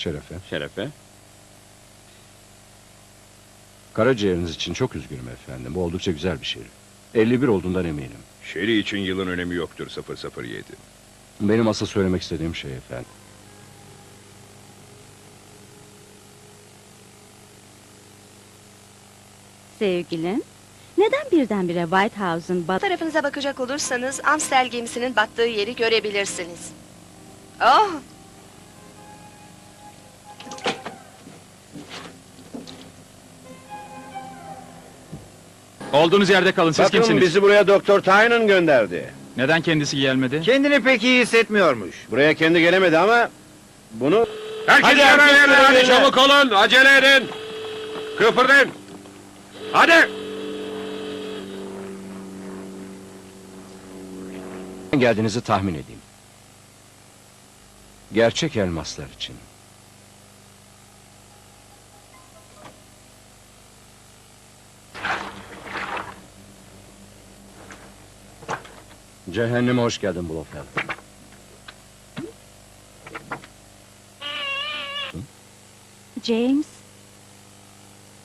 Şerefe. Şerefe. Karaciğeriniz için çok üzgünüm efendim. Bu oldukça güzel bir şey. 51 olduğundan eminim. Şeri için yılın önemi yoktur 007. Benim asıl söylemek istediğim şey efendim. Sevgilim, neden birdenbire White House'un bat... tarafınıza bakacak olursanız Amstel gemisinin battığı yeri görebilirsiniz. Oh, Olduğunuz yerde kalın. Siz Bakın kimsiniz? bizi buraya Doktor Tynan gönderdi. Neden kendisi gelmedi? Kendini pek iyi hissetmiyormuş. Buraya kendi gelemedi ama bunu... Herkes Hadi yerine herkes yerine hadi yerine. çabuk olun acele edin. Kıpırdayın. Hadi. Geldiğinizi tahmin edeyim. Gerçek elmaslar için. Cehenneme hoş geldin Blofeld. James,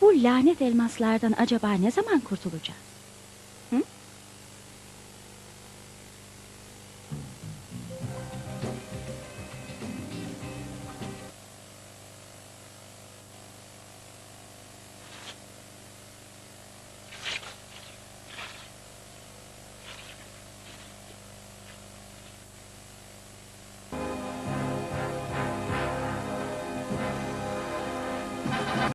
bu lanet elmaslardan acaba ne zaman kurtulacağız?